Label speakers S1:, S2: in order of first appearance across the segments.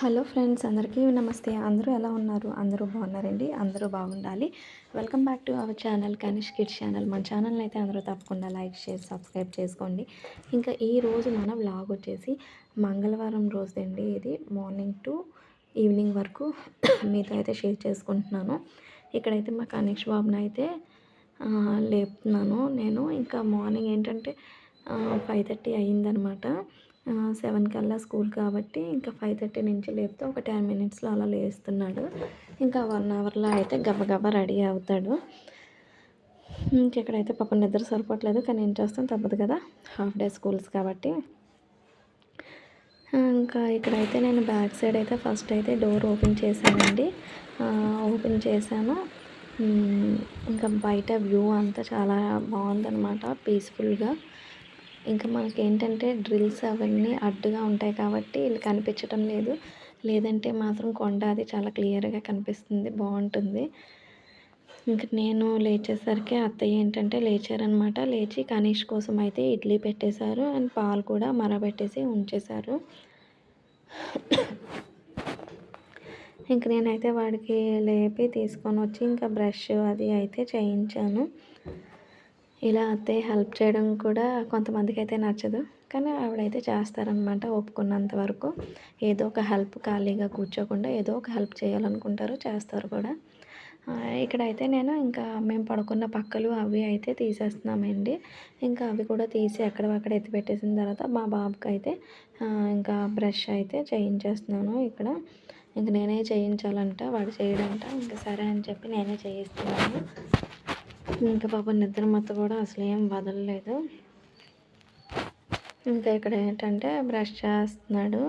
S1: Hello friends అందరికీ నమస్తే. అందరూ ఎలా ఉన్నారు? అందరూ బాగున్నారండి. అందరూ బాగుండాలి. Welcome back to our channel Kanish kids channel. మన ఛానల్ని అయితే అందరూ తప్పకుండా లైక్ షేర్ సబ్స్క్రైబ్ చేసుకోండి. ఇంకా ఈ రోజు మన వ్లాగ్ వచ్చేసి మంగళవారం రోజండి ఇది. మార్నింగ్ టు ఈవినింగ్ వరకు మీతో అయితే షేర్ చేసుకుంటున్నాను. ఇక్కడైతే మా కనీష్ బాబుని అయితే లేపుతున్నాను. నేను ఇంకా మార్నింగ్ ఏంటంటే ఫైవ్ థర్టీ అయ్యిందనమాట. సెవెన్ కల్లా స్కూల్ కాబట్టి ఇంకా ఫైవ్ థర్టీ నుంచి లేపితే ఒక టెన్ మినిట్స్లో అలా లేస్తున్నాడు. ఇంకా వన్ అవర్లో అయితే గబగబా రెడీ అవుతాడు. ఇంకెక్కడైతే పాపం నిద్ర సరిపోవట్లేదు కానీ ఏం చేస్తాం తప్పదు కదా. హాఫ్ డే స్కూల్స్ కాబట్టి. ఇంకా ఇక్కడైతే నేను బ్యాక్ సైడ్ అయితే ఫస్ట్ అయితే డోర్ ఓపెన్ చేశానండి. ఓపెన్ చేశాను. ఇంకా బయట వ్యూ అంతా చాలా బాగుందనమాట పీస్ఫుల్గా. ఇంకా మనకి ఏంటంటే డ్రిల్స్ అవన్నీ అడ్డుగా ఉంటాయి కాబట్టి వీళ్ళు కనిపించడం లేదు. లేదంటే మాత్రం కొండ అది చాలా క్లియర్గా కనిపిస్తుంది బాగుంటుంది. ఇంక నేను లేచేసరికి అత్తయ్య ఏంటంటే లేచారనమాట. లేచి కనీష్ కోసం అయితే ఇడ్లీ పెట్టేశారు అండ్ పాలు కూడా మరబెట్టేసి ఉంచేశారు. ఇంక నేనైతే వాడికి లేపి తీసుకొని వచ్చి ఇంకా బ్రష్ అది అయితే చేయించాను. ఇలా అత్తయ్య హెల్ప్ చేయడం కూడా కొంతమందికి అయితే నచ్చదు. కానీ ఆవిడైతే చేస్తారనమాట ఒప్పుకున్నంత వరకు. ఏదో ఒక హెల్ప్ ఖాళీగా కూర్చోకుండా ఏదో ఒక హెల్ప్ చేయాలనుకుంటారు చేస్తారు కూడా. ఇక్కడైతే నేను ఇంకా మేము పడుకున్న పక్కలు అవి అయితే తీసేస్తున్నామండి. ఇంకా అవి కూడా తీసి అక్కడ ఎత్తి పెట్టేసిన తర్వాత మా బాబుకి అయితే ఇంకా బ్రష్ అయితే చేయించేస్తున్నాను ఇక్కడ. ఇంక నేనే చేయించాలంట వాడు చేయడంట. ఇంకా సరే అని చెప్పి నేనే చేయిస్తున్నాను. ఇంకా పాప నిద్ర మత్తు కూడా అసలు ఏం వదలలేదు. ఇంకా ఇక్కడ ఏంటంటే బ్రష్ చేస్తున్నాడు.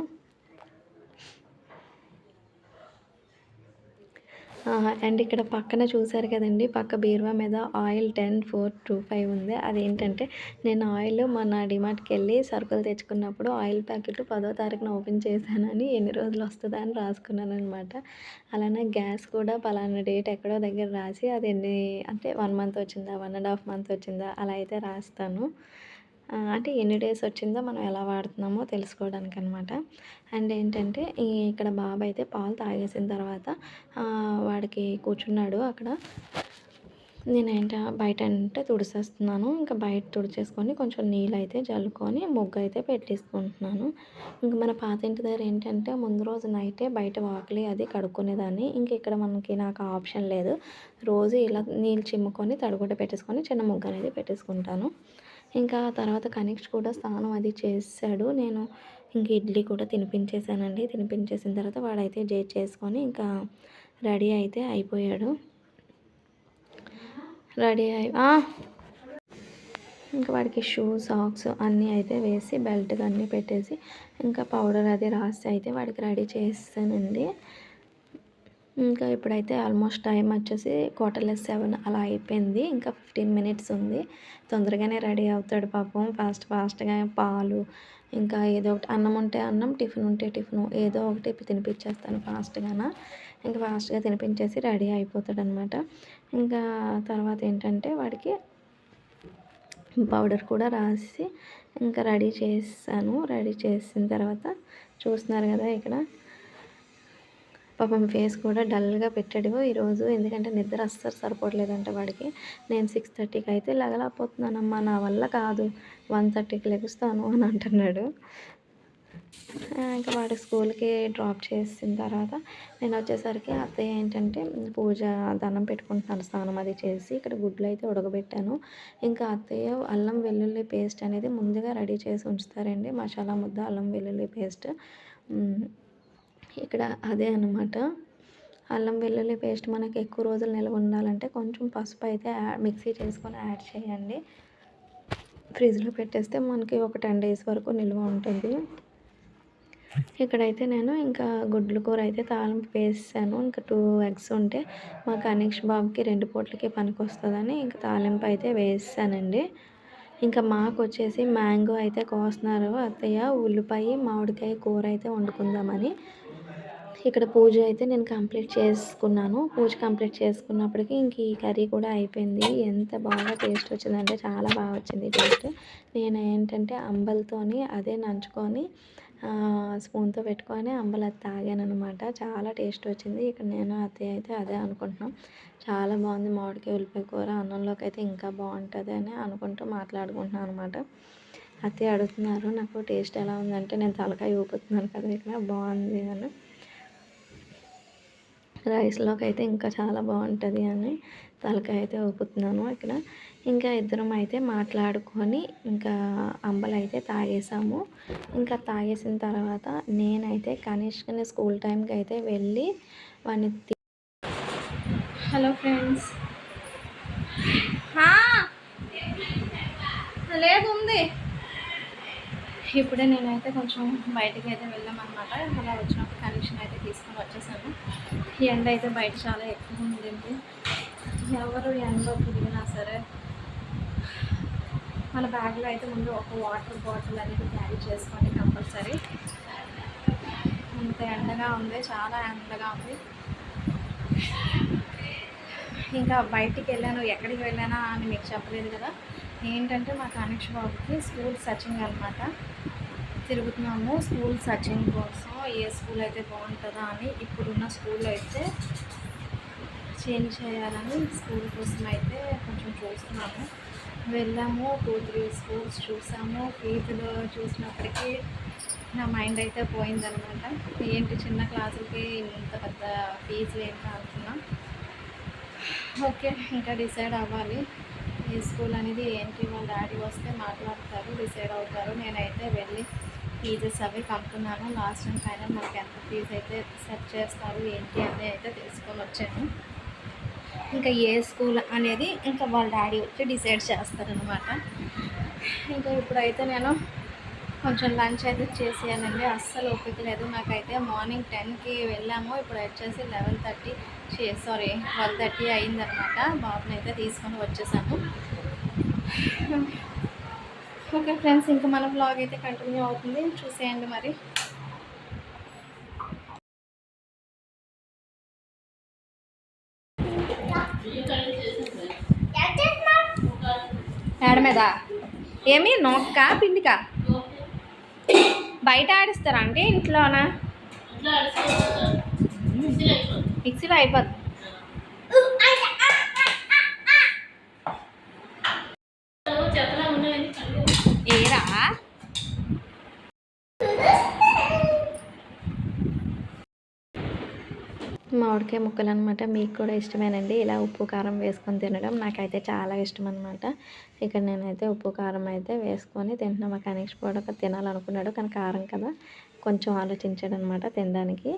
S1: అండ్ ఇక్కడ పక్కన చూసారు కదండి పక్క బీరువా మీద oil ten four two five ఉంది. అదేంటంటే నేను ఆయిల్ మన డిమార్ట్కి వెళ్ళి సరుకులు తెచ్చుకున్నప్పుడు ఆయిల్ ప్యాకెట్ పదో తారీఖున ఓపెన్ చేశానని ఎన్ని రోజులు వస్తుందా అని రాసుకున్నాను అనమాట అలానే గ్యాస్ కూడా పలానా డేట్ ఎక్కడో దగ్గర రాసి అది ఎన్ని అంటే వన్ మంత్ వచ్చిందా వన్ అండ్ హాఫ్ మంత్ వచ్చిందా అలా అయితే రాస్తాను. అంటే ఎన్ని డేస్ వచ్చిందో మనం ఎలా వాడుతున్నామో తెలుసుకోవడానికి అనమాట అండ్ ఏంటంటే ఇక్కడ బాబు అయితే పాలు తాగేసిన తర్వాత వాడికి కూర్చున్నాడు అక్కడ. నేనేంట బయట అంటే తుడిసేస్తున్నాను. ఇంకా బయట తుడిచేసుకొని కొంచెం నీళ్ళు అయితే జల్లుకొని ముగ్గు అయితే పెట్టేసుకుంటున్నాను. ఇంక మన పాత ఇంటి దగ్గర ఏంటంటే ముందు రోజు నైటే బయట వాకిలి అది కడుక్కునేదాన్ని. ఇంక ఇక్కడ మనకి నాకు ఆప్షన్ లేదు. రోజు ఇలా నీళ్ళు చిమ్ముకొని తడుగుట పెట్టేసుకొని చిన్న ముగ్గు అనేది పెట్టేసుకుంటాను. ఇంకా తర్వాత కనెక్ట్ కూడా స్నానం అది చేశాడు. నేను ఇంక ఇడ్లీ కూడా తినిపించేసానండి తినిపించేసిన తర్వాత వాడైతే జే చేసుకొని ఇంకా రెడీ అయితే అయిపోయాడు. రెడీ అయి ఇంకా వాడికి షూ సాక్స్ అన్నీ అయితే వేసి బెల్ట్ అన్నీ పెట్టేసి ఇంకా పౌడర్ అది రాసి అయితే వాడికి రెడీ చేస్తానండి ఇంకా ఇప్పుడైతే ఆల్మోస్ట్ టైం వచ్చేసి క్వార్టర్లెస్ సెవెన్ అలా అయిపోయింది. ఇంకా ఫిఫ్టీన్ మినిట్స్ ఉంది. తొందరగానే రెడీ అవుతాడు పాపం. ఫాస్ట్ ఫాస్ట్గా పాలు ఇంకా ఏదో ఒకటి అన్నం ఉంటే అన్నం టిఫిన్ ఉంటే టిఫిన్ ఏదో ఒకటి తినిపించేస్తాను ఫాస్ట్గాన. ఇంకా ఫాస్ట్గా తినిపించేసి రెడీ అయిపోతాడు అనమాట ఇంకా తర్వాత ఏంటంటే వాడికి పౌడర్ కూడా రాసి ఇంకా రెడీ చేస్తాను రెడీ చేసిన తర్వాత చూస్తున్నారు కదా ఇక్కడ పాపం ఫేస్ కూడా డల్గా పెట్టాడు ఈరోజు. ఎందుకంటే నిద్ర అస్సలు సరిపోవట్లేదంట వాడికి. నేను సిక్స్ థర్టీకి అయితే లగలేకపోతున్నానమ్మా నా వల్ల కాదు. వన్ థర్టీకి లెగుస్తాను అని అంటున్నాడు. ఇంకా వాడి స్కూల్కి డ్రాప్ చేసిన తర్వాత నేను వచ్చేసరికి అత్తయ్య ఏంటంటే పూజ దండం పెట్టుకుంటున్నాను స్నానం అది చేసి ఇక్కడ గుడ్లు అయితే ఉడకబెట్టాను. ఇంకా అత్తయ్య అల్లం వెల్లుల్లి పేస్ట్ అనేది ముందుగా రెడీ చేసి ఉంచుతారండి. మసాలా ముద్ద అల్లం వెల్లుల్లి పేస్ట్. ఇక్కడ అదే అనమాట అల్లం వెల్లుల్లి పేస్ట్ మనకి ఎక్కువ రోజులు నిల్వ ఉండాలంటే కొంచెం పసుపు అయితే మిక్సీ చేసుకొని యాడ్ చేయండి. ఫ్రిడ్జ్లో పెట్టేస్తే మనకి ఒక టెన్ డేస్ వరకు నిల్వ ఉంటుంది. ఇక్కడైతే నేను ఇంకా గుడ్ల కూర అయితే తాలింపు వేసాను. ఇంకా టూ ఎగ్స్ ఉంటే మా కనీష్ బాబుకి రెండు పూట్లకి పనికి వస్తుందని ఇంకా తాలింపు అయితే వేసానండి. ఇంకా మాకు వచ్చేసి మ్యాంగో అయితే కోస్తున్నారు అత్తయ్య. ఉల్లిపాయ మామిడికాయ కూర అయితే వండుకుందామని. ఇక్కడ పూజ అయితే నేను కంప్లీట్ చేసుకున్నాను. పూజ కంప్లీట్ చేసుకున్నప్పటికీ ఇంక ఈ కర్రీ కూడా అయిపోయింది. ఎంత బాగా టేస్ట్ వచ్చిందంటే చాలా బాగా వచ్చింది టేస్ట్. నేను ఏంటంటే అంబలతోని అదే నంచుకొని స్పూన్తో పెట్టుకొని అంబలి అది తాగాను అనమాట చాలా టేస్ట్ వచ్చింది. ఇక్కడ నేను అత్తయ్య అయితే అదే అనుకుంటున్నాం. చాలా బాగుంది మామిడికాయ ఉల్లిపాయ కూర. అన్నంలోకి అయితే ఇంకా బాగుంటుంది అని అనుకుంటూ మాట్లాడుకుంటున్నాను అనమాట అత్తయ్య అడుగుతున్నారు నాకు టేస్ట్ ఎలా ఉందంటే నేను తలకాయ ఊపుతున్నాను కదా ఇక్కడ బాగుంది అని. రైస్లోకి అయితే ఇంకా చాలా బాగుంటుంది అని తలకాయ అయితే ఊపుతున్నాను ఇక్కడ. ఇంకా ఇద్దరం అయితే మాట్లాడుకొని ఇంకా అంబలు అయితే తాగేసాము. ఇంకా తాగేసిన తర్వాత నేనైతే కనిష్కని స్కూల్ టైంకి అయితే వెళ్ళి వాడిని హలో ఫ్రెండ్స్. లేదు ఉంది. ఇప్పుడే నేనైతే కొంచెం బయటికి అయితే వెళ్ళామన్నమాట. అలా వచ్చినప్పుడు కనెక్షన్ అయితే తీసుకొని వచ్చేసాను ఈ ఎండ అయితే బయట చాలా ఎక్కువ ఉండింది ఎవరు ఎండలో తిరిగినా సరే మన బ్యాగ్లో అయితే ముందు ఒక వాటర్ బాటిల్ అనేది క్యారీ చేసుకోండి కంపల్సరీ. అంత ఎండగా ఉంది చాలా ఎండగా ఉంది. ఇంకా బయటికి వెళ్ళాను ఎక్కడికి వెళ్ళానా అని మీకు చెప్పలేదు కదా. ఏంటంటే మా కానిక్ష బాబుకి స్కూల్ సచింగ్ అనమాట తిరుగుతున్నాము స్కూల్ సచింగ్ కోసం ఏ స్కూల్ అయితే బాగుంటుందా అని ఇప్పుడున్న స్కూల్ అయితే చేంజ్ చేయాలని స్కూల్ కోసం అయితే కొంచెం చూస్తున్నాము. వెళ్ళాము టూ త్రీ స్కూల్స్ చూసాము. ఫీజులు చూసినప్పటికీ నా మైండ్ అయితే పోయిందనమాట ఏంటి చిన్న క్లాసులకి ఇంత పెద్ద ఫీజులు ఏంటి అనుకున్నా. ఓకే ఇంకా డిసైడ్ అవ్వాలి. ఈ స్కూల్ అనేది ఏంటి? వాళ్ళ డాడీ వస్తే మాట్లాడతారు డిసైడ్ అవుతారు. నేనైతే వెళ్ళి ఫీజెస్ అవి కనుక్కున్నాను లాస్ట్ అండ్ ఫైనల్ మనకి ఎంత ఫీజు అయితే సెట్ చేస్తారు ఏంటి అని అయితే తెలుసుకొని వచ్చాను ఇంకా ఏ స్కూల్ అనేది ఇంకా వాళ్ళ డాడీ వచ్చి డిసైడ్ చేస్తారనమాట ఇంకా ఇప్పుడైతే నేను కొంచెం లంచ్ అయితే చేసేయానండి అస్సలు ఓపిక లేదు. నాకైతే మార్నింగ్ టెన్కి వెళ్ళాము. ఇప్పుడు వచ్చేసి eleven thirty sorry twelve thirty అయిందనమాట. బాబుని అయితే తీసుకొని వచ్చేసాను ఓకే ఫ్రెండ్స్ ఇంకా మన బ్లాగ్ అయితే కంటిన్యూ అవుతుంది. చూసేయండి మరి. ఏడ మీద? ఏమి? నోక్కా? పిండికా? బయట ఆడిస్తారా అంటే ఇంట్లోనా? మిక్సీలో అయిపోద్ది మామిడికాయ ముక్కలు అనమాట మీకు కూడా ఇష్టమేనండి. ఇలా ఉప్పు కారం వేసుకొని తినడం నాకైతే చాలా ఇష్టం అనమాట ఇక్కడ నేనైతే ఉప్పు కారం అయితే వేసుకొని తింటున్నా. మా కనీష్ కూడా తినాలనుకున్నాడు కానీ కారం కదా. కొంచెం ఆలోచించాడు అనమాట తినడానికి.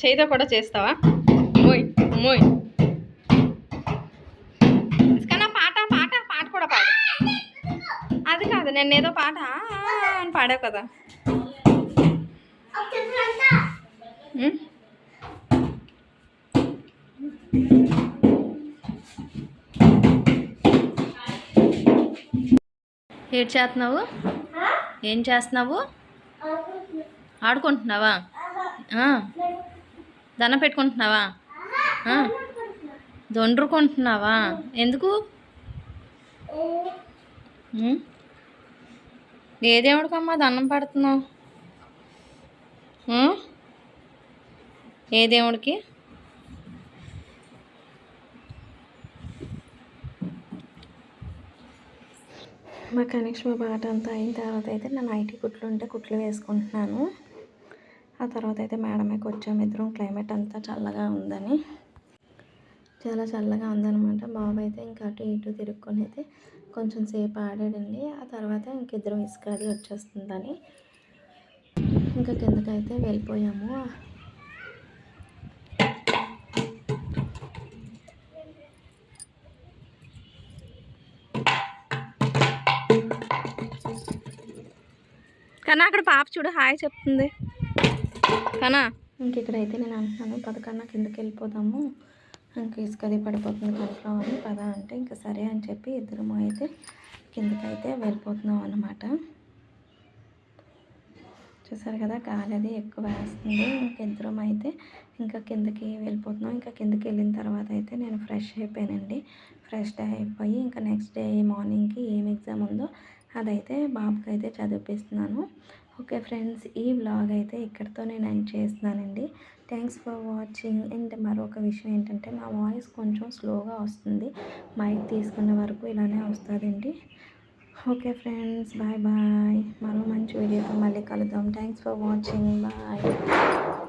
S1: చేయితో కూడా చేస్తావా? మోయ్ మోయ్. ఇసుకన్నా పాట పాట పాట కూడా పాడు. అది కాదు నేను ఏదో పాట అని పాడావు కదా. ఏం చేస్తున్నావు? ఏం చేస్తున్నావు? ఆడుకుంటున్నావా? దండం పెట్టుకుంటున్నావా? దొండ్రుకుంటున్నావా? ఎందుకు? ఉం? ఏ దేవుడికమ్మా దండం పెడుతున్నావు? ఏ దేవుడికి? మా కనెక్షన్ పాట అంతా అయిన తర్వాత అయితే నా ఐటీ కుట్లు ఉంటే కుట్లు వేసుకుంటున్నాను. ఆ తర్వాత అయితే మేడమేకి వచ్చాము ఇద్దరం. క్లైమేట్ అంతా చల్లగా ఉందని. చాలా చల్లగా ఉందనమాట బాబు అయితే ఇంకా అటు ఇటు తిరుక్కొని అయితే కొంచెం సేపు ఆడాడండి. ఆ తర్వాత ఇంక ఇద్దరం ఇసుక అది వచ్చేస్తుందని ఇంకా కిందకైతే వెళ్ళిపోయాము. కానీ అక్కడ పాప చూడు హాయ్ చెప్తుంది. కనా ఇంక ఇక్కడైతే నేను అంటున్నాను పదకన్నా కిందకి వెళ్ళిపోదాము? ఇంకా ఇసుక అది పడిపోతుంది కడుపులో అని పద అంటే ఇంకా సరే అని చెప్పి ఇద్దరము అయితే కిందకైతే వెళ్ళిపోతున్నాం అన్నమాట. చూసారు కదా గాలి అది ఎక్కువ వేస్తుంది. ఇంకా ఇద్దరం అయితే ఇంకా కిందకి వెళ్ళిపోతున్నాం. ఇంకా కిందకి వెళ్ళిన తర్వాత అయితే నేను ఫ్రెష్ అయిపోయానండి. ఫ్రెష్ అయిపోయి ఇంకా నెక్స్ట్ డే మార్నింగ్కి ఏం ఎగ్జామ్ ఉందో అదైతే బాబుకి అయితే చదివిపిస్తున్నాను. ఓకే ఫ్రెండ్స్ ఈ వ్లాగ్ అయితే ఇక్కడితో నేను ఎండ్ చేస్తున్నానండి. థ్యాంక్స్ ఫర్ వాచింగ్ అండ్ మరొక విషయం ఏంటంటే నా వాయిస్ కొంచెం స్లోగా వస్తుంది. మైక్ తీసుకున్న వరకు ఇలానే వస్తుందండి. Okay friends bye bye. మరో మంచి వీడియోతో మళ్ళీ కలుద్దాం. Thanks for watching bye